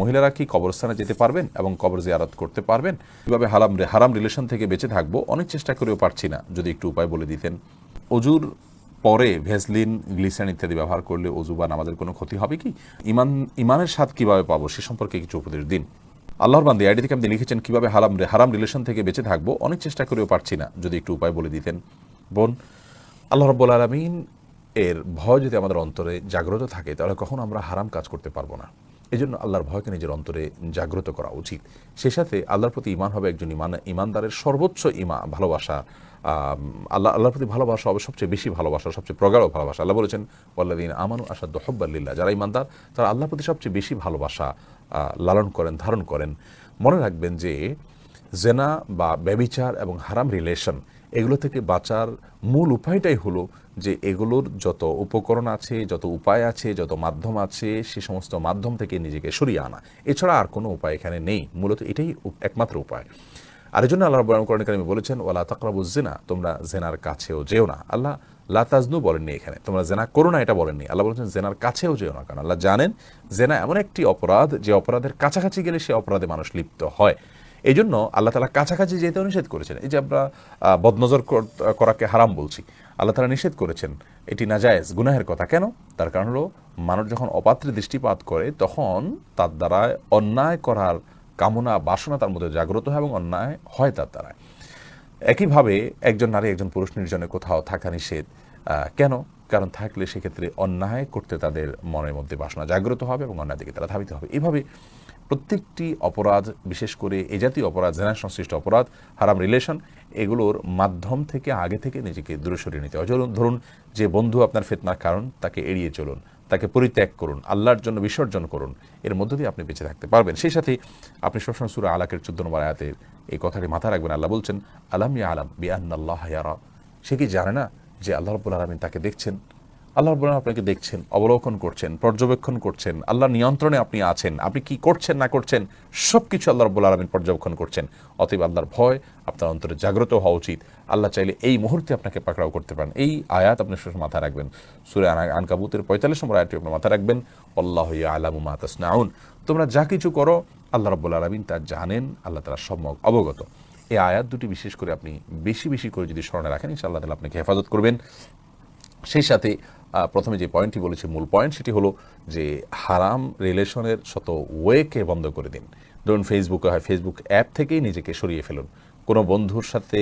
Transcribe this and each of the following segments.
মহিলারা কি কবরস্থানে যেতে পারবেন এবং কবর জিয়ারত করতে পারবেন? কীভাবে হারাম হারাম রিলেশন থেকে বেঁচে থাকব? অনেক চেষ্টা করেও পারছি না, যদি একটু উপায় বলে দিতেন। অজুর পরে ভেসলিন, গ্লিসারিন ইত্যাদি ব্যবহার করলে অজু বা নামাজের কোনো ক্ষতি হবে কি? ইমান, ইমানের স্বাদ কীভাবে পাবো? সে সম্পর্কে কিছু উপদেশ দিন। আল্লাহর বান্দি আইডি থেকে আপনি লিখেছেন, কীভাবে হারাম হারাম রিলেশন থেকে বেঁচে থাকব? অনেক চেষ্টা করেও পারছি না, যদি একটু উপায় বলে দিতেন। বোন, আল্লাহ রব্বুল আলমিন এর ভয় যদি আমাদের অন্তরে জাগ্রত থাকে, তাহলে কখনো আমরা হারাম কাজ করতে পারব না। এই জন্য আল্লাহর ভয়কে নিজের অন্তরে জাগ্রত করা উচিত। সে সাথে আল্লাহর প্রতি ইমান হবে একজন ইমান ইমানদারের সর্বোচ্চ ইমা ভালোবাসা। আল্লাহ, আল্লাহর প্রতি ভালোবাসা হবে সবচেয়ে বেশি ভালোবাসা, সবচেয়ে প্রগাঢ় ভালোবাসা। আল্লাহ বলেছেন ওয়াল্লাদিন আমানু আসাদ হব্বাল্লিল্লাহ যারা ইমানদার তারা আল্লাহর প্রতি সবচেয়ে বেশি ভালোবাসা লালন করেন, ধারণ করেন। মনে রাখবেন যে, জেনা বা ব্যবিচার এবং হারাম রিলেশন এগুলো থেকে বাঁচার মূল উপায়টাই হলো যে এগুলোর যত উপকরণ আছে, যত উপায় আছে, যত মাধ্যম আছে, সে সমস্ত মাধ্যম থেকে নিজেকে সরিয়ে আনা। এছাড়া আর কোনো উপায় এখানে নেই। মূলত এটাই একমাত্র উপায়। আর এই জন্য আল্লাহ কোরআন কারিমে বলেছেন, ওয়ালা তাকরাবু জেনা তোমরা জেনার কাছেও যেও না। আল্লাহ লাতাজনু বলেননি এখানে। তোমরা জেনা করো না এটা বলেননি। আল্লাহ বলেছেন, জেনার কাছেও যেও না। কারণ আল্লাহ জানেন, জেনা এমন একটি অপরাধ, যে অপরাধের কাছাকাছি গেলে সে অপরাধে মানুষ লিপ্ত হয়। এই জন্য আল্লাহ তালা কাছাকাছি যেতেও নিষেধ করেছেন। এই যে আমরা বদনজর করাকে হারাম বলছি, আল্লাহ তালা নিষেধ করেছেন। এটি না নাজায়েজ, গুনাহের কথা। কেন? তার কারণ হলো মানুষ যখন অপাত্রে দৃষ্টিপাত করে, তখন তার দ্বারা অন্যায় করার কামনা, বাসনা তার মধ্যে জাগ্রত হয় এবং অন্যায় হয় তার দ্বারা একইভাবে একজন নারী, একজন পুরুষ নির্জনে কোথাও থাকা নিষেধ কেন? কারণ থাকলে সেক্ষেত্রে অন্যায় করতে তাদের মনের মধ্যে বাসনা জাগ্রত হবে এবং অন্যায় দিকে তারা ধাবিত হবে। এভাবে প্রত্যেকটি অপরাধ, বিশেষ করে এ জাতীয় অপরাধ জেনা সংশ্লিষ্ট অপরাধ, হারাম রিলেশন, এগুলোর মাধ্যম থেকে, আগে থেকে নিজেকে দূরে সরিয়ে নিতে হয় ধরুন যে বন্ধু আপনার ফেতনার কারণ, তাকে এড়িয়ে চলুন, তাকে পরিত্যাগ করুন, আল্লাহর জন্য বিসর্জন করুন, এর মধ্য দিয়ে আপনি বেঁচে থাকতে পারবেন। সেই সাথে আপনি সবসময় সুরা আলাকের চোদ্দ নম্বর আয়াতের এই কথাটি মাথায় রাখবেন। আল্লাহ বলছেন, আলাম ইয়া আলাম বিআনাল্লাহ ইয়ারা। সে কি জানে না যে আল্লাহ রব্বুল আলমিন তাকে দেখছেন? আল্লাহ আলামিন আপনাকে দেখছেন, অবলোকন করছেন, পর্যবেক্ষণ করছেন, আল্লাহর নিয়ন্ত্রণে আপনি আছেন, আপনি কি করছেন, না করছেন সব কিছু আল্লাহ রব্বুল আলমিন পর্যবেক্ষণ করছেন। অতএব আল্লাহর ভয় আপনার অন্তরে জাগ্রত হওয়া উচিত। আল্লাহ চাইলে এই মুহূর্তে আপনাকে পাকড়াও করতে পারেন। এই আয়াত আপনি মাথায় রাখবেন। সুরে আনা- আনকাবুতের পঁয়তাল্লিশ নম্বর আয়াতটি আপনি মাথায় রাখবেন আল্লাহ আলামু মাতাসনাউন তোমরা যা কিছু করো, আল্লাহ রব্বুল আলমিন তা জানেন, আল্লাহ তারা সম্যক অবগত। এই আয়াত দুটি বিশেষ করে আপনি বেশি বেশি করে যদি স্মরণে রাখেন, ইনশাআল্লাহ তালা আপনাকে হেফাজত করবেন। সেই সাথে প্রথমে যে পয়েন্টটি বলেছি, মূল পয়েন্ট সেটি হলো যে হারাম রিলেশনের শত ওয়েকে বন্ধ করে দিন। ধরুন ফেসবুকে হয় ফেসবুক অ্যাপ থেকেই নিজেকে সরিয়ে ফেলুন। কোনো বন্ধুর সাথে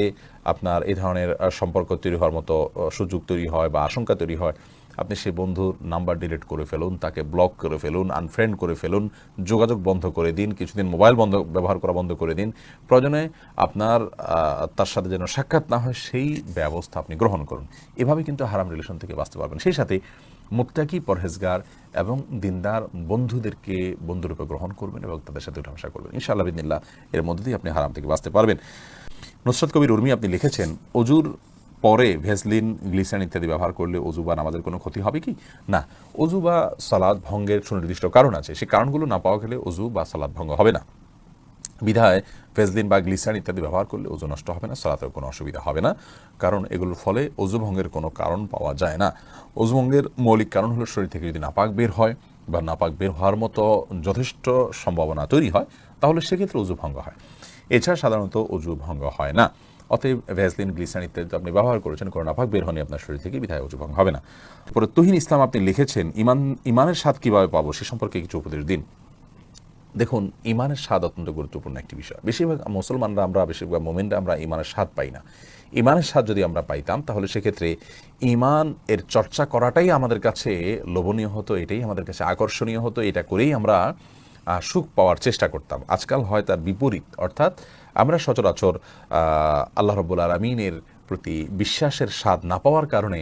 আপনার এই ধরনের সম্পর্ক তৈরি হওয়ার মতো সুযোগ তৈরি হয় বা আশঙ্কা তৈরি হয় আপনি সেই বন্ধুর নাম্বার ডিলিট করে ফেলুন, তাকে ব্লক করে ফেলুন, আনফ্রেন্ড করে ফেলুন, যোগাযোগ বন্ধ করে দিন, কিছুদিন মোবাইল বন্ধ, ব্যবহার করা বন্ধ করে দিন। প্রয়োজনে আপনার তার সাথে যেন সাক্ষাৎ না হয়, সেই ব্যবস্থা আপনি গ্রহণ করুন। এভাবে কিন্তু হারাম রিলেশন থেকে বাঁচতে পারবেন। সেই সাথে মুক্তাকি পরহেজগার এবং দিনদার বন্ধুদেরকে বন্ধুরূপে গ্রহণ করবেন এবং তাদের সাথে উঠামশা করবেন। ইনশাআল্লাহ বিদিল্লা এর মধ্যে দিয়ে আপনি হারাম থেকে বাঁচতে পারবেন। নুসরত কবির উর্মি আপনি লিখেছেন, অজুর পরে ভেসলিন, গ্লিসারিন ইত্যাদি ব্যবহার করলে অজু বা নামাজের কোনো ক্ষতি হবে কি? না অজু বা সালাদ ভঙ্গের সুনির্দিষ্ট কারণ আছে। সেই কারণগুলো না পাওয়া গেলে অজু বা সালাদ ভঙ্গ হবে না। বিধায় ফেজলিন বা গ্লিসান ইত্যাদি ব্যবহার করলে ওজু নষ্ট হবে না সালাতের কোনো অসুবিধা হবে না। কারণ এগুলোর ফলে অজু ভঙ্গের কোনো কারণ পাওয়া যায় না। অজু ভঙ্গের মৌলিক কারণ হলো শরীর থেকে যদি নাপাক বের হয় বা নাপাক বের হওয়ার মতো যথেষ্ট সম্ভাবনা তৈরি হয়, তাহলে সেক্ষেত্রে অজু ভঙ্গ হয়। এছাড়া সাধারণত অজু ভঙ্গ হয় না। অতএব ভ্যাসলিন গ্লিসান ইত্যাদি আপনি ব্যবহার করেছেন, কোনো নাপাক বের হয়নি আপনার শরীর থেকে, বিধায় ভঙ্গ হবে না। পরে তুহিন ইসলাম আপনি লিখেছেন, ইমান, ইমানের স্বাদ কীভাবে পাবো সে সম্পর্কে কিছু উপদেশ দিন। দেখুন, ইমানের স্বাদ অত্যন্ত গুরুত্বপূর্ণ একটি বিষয়। বেশিরভাগ মুসলমানরা আমরা, বেশিরভাগ মোমেনরা আমরা ইমানের স্বাদ পাই না। ইমানের স্বাদ যদি আমরা পাইতাম, তাহলে সেক্ষেত্রে ইমান এর চর্চা করাটাই আমাদের কাছে লোভনীয় হতো, এটাই আমাদের কাছে আকর্ষণীয় হতো, এটা করেই আমরা সুখ পাওয়ার চেষ্টা করতাম। আজকাল হয় তার বিপরীত, অর্থাৎ আমরা সচরাচর আল্লাহ রব্বুল আলমিনের প্রতি বিশ্বাসের স্বাদ না পাওয়ার কারণে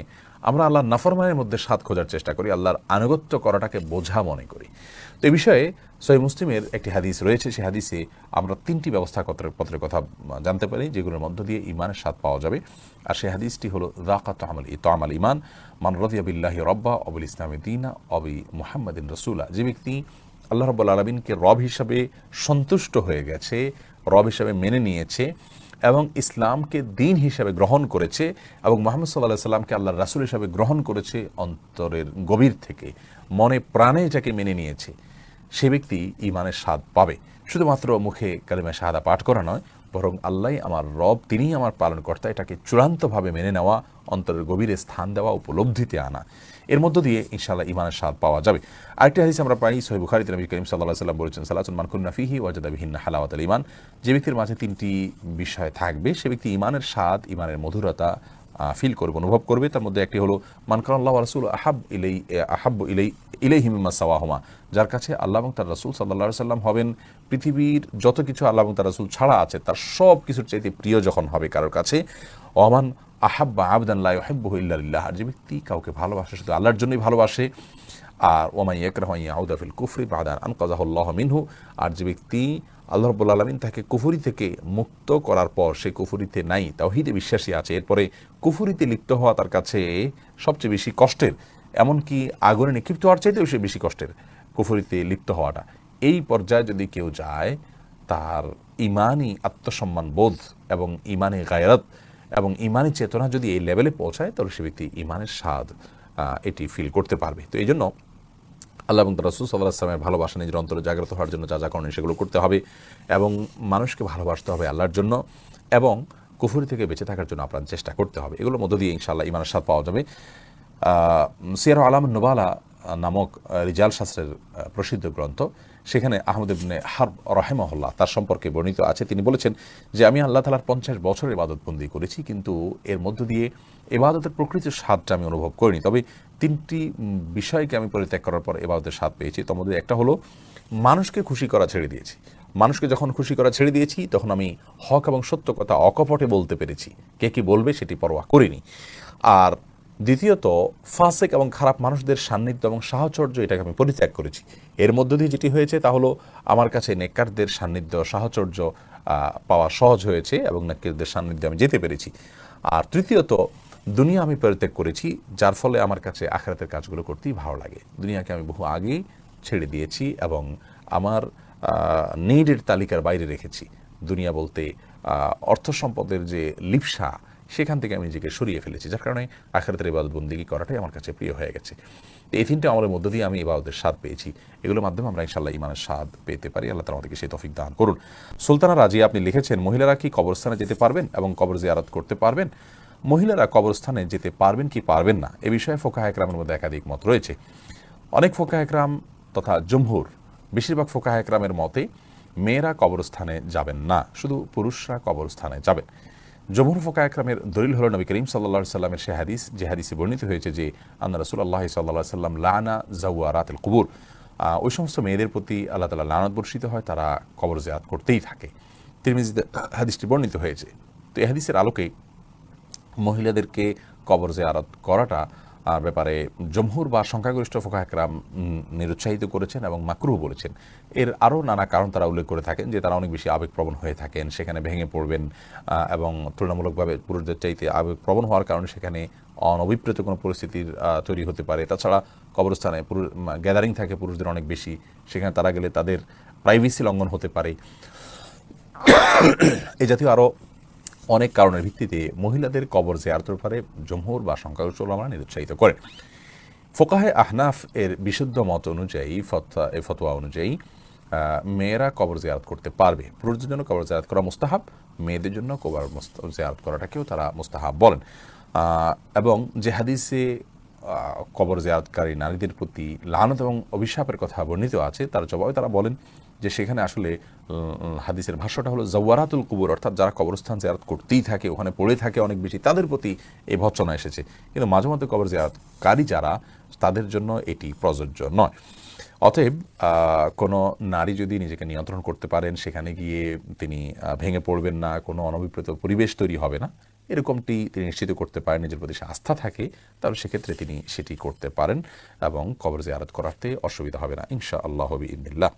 আমরা আল্লাহর নাফরমানের মধ্যে স্বাদ খোঁজার চেষ্টা করি, আল্লাহর আনুগত্য করাটাকে বোঝা মনে করি। তো এই বিষয়ে সহি মুসলিমের একটি হাদিস রয়েছে সেই হাদিসে আমরা তিনটি ব্যবস্থা পত্রের কথা জানতে পারি, যেগুলোর মধ্য দিয়ে ইমানের স্বাদ পাওয়া যাবে। আর সেই হাদিসটি হলো, রাকাত আমল ই তামাল ইমান মান রদিয়া বিল্লাহি রব্বা অবুল ইসলামী দিনা অবি মুহাম্মদিন রসুলা। যে ব্যক্তি আল্লাহ রব্বুল আলমিনকে রব হিসাবে সন্তুষ্ট হয়ে গেছে রব হিসাবে মেনে নিয়েছে এবং ইসলামকে দিন হিসাবে গ্রহণ করেছে এবং মোহাম্মদ সাল্লাহ সাল্লামকে আল্লাহ রাসুল হিসাবে গ্রহণ করেছে অন্তরের গভীর থেকে। মনে প্রাণে এটাকে মেনে নিয়েছে। সে ব্যক্তি ইমানের স্বাদ পাবে। শুধুমাত্র মুখে কালিমা শাহাদা পাঠ করা নয়, বরং আল্লাহ আমার রব, তিনিই আমার পালনকর্তা, এটাকে চূড়ান্তভাবে মেনে নেওয়া, অন্তরের গভীরে স্থান দেওয়া, উপলব্ধিতে আনা। এর মধ্য দিয়ে ইনশাআল্লাহ ইমানের স্বাদ পাওয়া যাবে। আরেকটি হাদিস আমরা পাই সহি বুখারিতে নবী করিম সাল্লাহ সাল্লাম বলেছেন, সালাতুন মানকুন্না ফিহি ওয়াজাদাবিহিন্না হালাওয়াত আল ইমান যে ব্যক্তির মাঝে তিনটি বিষয় থাকবে, সে ব্যক্তি ইমানের স্বাদ ইমানের মধুরতা ফিল করবে, অনুভব করবে। তার মধ্যে একটি হলো মানকান আল্লাহ রাসুল আহাব ইলেই আহাব ইলেই ইলেই হিমিমা সাওয়াহমা। যার কাছে আল্লাহ এবং তার রসুল সাল্লাহ সাল্লাম হবেন। পৃথিবীর যত কিছু আল্লাহ এবং তার রসুল ছাড়া আছে, তার সব কিছুর চাইতে প্রিয় যখন হবে কারোর কাছে অমান আহাব্বা আবদান্লাহ হেব্বহ ইল্লাহ আর যে ব্যক্তি কাউকে ভালোবাসে শুধু আল্লাহর জন্যই ভালোবাসে। আর ওমাই একরাহ আউদাফিল কুফরি বাদান আনকাজাহুল্লাহ মিনহু। আর যে ব্যক্তি আল্লাহ রব্বুল আলমিন তাকে কুফুরি থেকে মুক্ত করার পর সে কুফুরিতে নাই, তাওহিদে বিশ্বাসী আছে। এরপরে কুফুরিতে লিপ্ত হওয়া তার কাছে সবচেয়ে বেশি কষ্টের, এমনকি আগুনে নিক্ষিপ্ত হওয়ার চাইতেও সে বেশি কষ্টের কুফুরিতে লিপ্ত হওয়াটা। এই পর্যায়ে যদি কেউ যায়, তার ইমানই আত্মসম্মান বোধ এবং ইমানে গায়রাত এবং ইমানি চেতনা যদি এই লেভেলে পৌঁছায়, তাহলে সে ব্যক্তি ইমানের স্বাদ এটি ফিল করতে পারবে। তো এই জন্য আল্লাহ এবং রসুল সাল্লাহ আসলামের ভালোবাসা নিজের অন্তরে জাগ্রত হওয়ার জন্য যা যা করেন সেগুলো করতে হবে এবং মানুষকে ভালোবাসতে হবে আল্লাহর জন্য এবং কুফুরি থেকে বেঁচে থাকার জন্য আপনার চেষ্টা করতে হবে। এগুলোর মধ্য দিয়ে ইনশাআল্লাহ ইমানের স্বাদ পাওয়া যাবে। সিয়ার আলাম নোবালা নামক রিজাল শাস্ত্রের প্রসিদ্ধ গ্রন্থ সেখানে আহমদ ইবনে হার রহেমহল্লা তার সম্পর্কে বর্ণিত আছে। তিনি বলেছেন যে, আমি আল্লাহ তালার পঞ্চাশ বছর ইবাদতবন্দি করেছি, কিন্তু এর মধ্য দিয়ে এবাদতের প্রকৃতির স্বাদটা আমি অনুভব করিনি। তবে তিনটি বিষয়কে আমি পরিত্যাগ করার পর এবাদতের স্বাদ পেয়েছি। তার মধ্যে একটা হলো, মানুষকে খুশি করা ছেড়ে দিয়েছি। মানুষকে যখন খুশি করা ছেড়ে দিয়েছি, তখন আমি হক এবং সত্য কথা অকপটে বলতে পেরেছি। কে কি বলবে সেটি পরোয়া করিনি। আর দ্বিতীয়ত, ফাসেক এবং খারাপ মানুষদের সান্নিধ্য এবং সাহচর্য এটাকে আমি পরিত্যাগ করেছি। এর মধ্য দিয়ে যেটি হয়েছে তা হলো, আমার কাছে নেকারদের সান্নিধ্য, সাহচর্য পাওয়া সহজ হয়েছে এবং নেকারদের সান্নিধ্যে আমি যেতে পেরেছি। আর তৃতীয়ত, দুনিয়া আমি পরিত্যাগ করেছি, যার ফলে আমার কাছে আখেরাতের কাজগুলো করতেই ভালো লাগে। দুনিয়াকে আমি বহু আগেই ছেড়ে দিয়েছি এবং আমার নিডের তালিকার বাইরে রেখেছি। দুনিয়া বলতে অর্থ সম্পদের যে লিপসা সেখান থেকে আমি নিজেকে সরিয়ে ফেলেছি, যার কারণে আখেরাতের ইবাদত বন্দিগি করাটাই আমার কাছে প্রিয় হয়ে গেছে। তো এই তিনটা আমাদের মধ্য দিয়ে আমি ইবাদতের স্বাদ পেয়েছি। এগুলোর মাধ্যমে আমরা ইনশাল্লাহ ইমানের স্বাদ পেতে পারি। আল্লাহ তালা আমাদেরকে সেই তফিক দান করুন। সুলতানা রাজি, আপনি লিখেছেন, মহিলারা কি কবরস্থানে যেতে পারবেন এবং কবর জিয়ারত করতে পারবেন? মহিলারা কবরস্থানে যেতে পারবেন কি পারবেন না? এ বিষয়ে ফোকা একরামের মধ্যে একাধিক মত রয়েছে। অনেক ফোকা একরাম তথা জমহুর, বেশিরভাগ ফোকা একরামের মতে, মেয়েরা কবরস্থানে যাবেন না, শুধু পুরুষরা কবরস্থানে যাবেন। জমহুর ফোকা একরামের দলিল হল নবী করিম সাল্লা সাল্লামের সে হাদিস, যে হাদিসে বর্ণিত হয়েছে যে আন্না রসুল আল্লাহ সাল্লাহ সাল্লাম লানা জাউয়া রাতেল কুবুর ওই সমস্ত মেয়েদের প্রতি আল্লাহ তালা লানত বর্ষিত হয়, তারা কবর জেয়াত করতেই থাকে। তিরমিজিতে হাদিসটি বর্ণিত হয়েছে। তো এই হাদিসের আলোকে মহিলাদেরকে কবর জেয়ারত করাটা ব্যাপারে জমহুর বা সংখ্যাগরিষ্ঠ ফোকা একরাম নিরুৎসাহিত করেছেন এবং মাকরুহ বলেছেন। এর আরও নানা কারণ তারা উল্লেখ করে থাকেন যে তারা অনেক বেশি আবেগপ্রবণ হয়ে থাকেন, সেখানে ভেঙে পড়বেন এবং তুলনামূলকভাবে পুরুষদের চাইতে আবেগপ্রবণ হওয়ার কারণে সেখানে অনভিপ্রেত কোনো পরিস্থিতির তৈরি হতে পারে। তাছাড়া কবরস্থানে পুরুষ গ্যাদারিং থাকে পুরুষদের অনেক বেশি। সেখানে তারা গেলে তাদের প্রাইভেসি লঙ্ঘন হতে পারে। এই জাতীয় আরও অনেক কারণের ভিত্তিতে মহিলাদের কবর জেয়ারতের ব্যাপারে জমহুর বা সংখ্যাগরিষ্ঠ ওলামারা নিরুৎসাহিত করেন। ফোকাহে আহনাফ এর বিশুদ্ধ মত অনুযায়ী ফতোয়া ফতোয়া অনুযায়ী মেয়েরা কবর জিয়ারত করতে পারবে। পুরুষদের জন্য কবর জিয়ারত করা মুস্তাহাব, মেয়েদের জন্য কবর জিয়ারত করাটাকেও তারা মুস্তাহাব বলেন। এবং যে হাদিসে কবর জিয়ারতকারী নারীদের প্রতি লানত এবং অভিশাপের কথা বর্ণিত আছে, তার জবাবে তারা বলেন যে সেখানে আসলে হাদিসের ভাষ্যটা হলো, জওয়ারাতুল কুবুর, অর্থাৎ যারা কবরস্থান জেয়ারত করতেই থাকে, ওখানে পড়ে থাকে অনেক বেশি, তাদের প্রতি এই ভৎসনা এসেছে। কিন্তু মাঝে মধ্যে কবর জেয়ারতকারী যারা, তাদের জন্য এটি প্রযোজ্য নয়। অতএব কোনো নারী যদি নিজেকে নিয়ন্ত্রণ করতে পারেন, সেখানে গিয়ে তিনি ভেঙে পড়বেন না, কোনো অনভিপ্রেত পরিবেশ তৈরি হবে না, এরকমটি তিনি নিশ্চিত করতে পারেন, নিজের প্রতি আস্থা থাকে, তাহলে সেক্ষেত্রে তিনি সেটি করতে পারেন এবং কবর জিয়ারত করাতে অসুবিধা হবে না ইনশা আল্লাহ হবি ইন্দিল্লাহ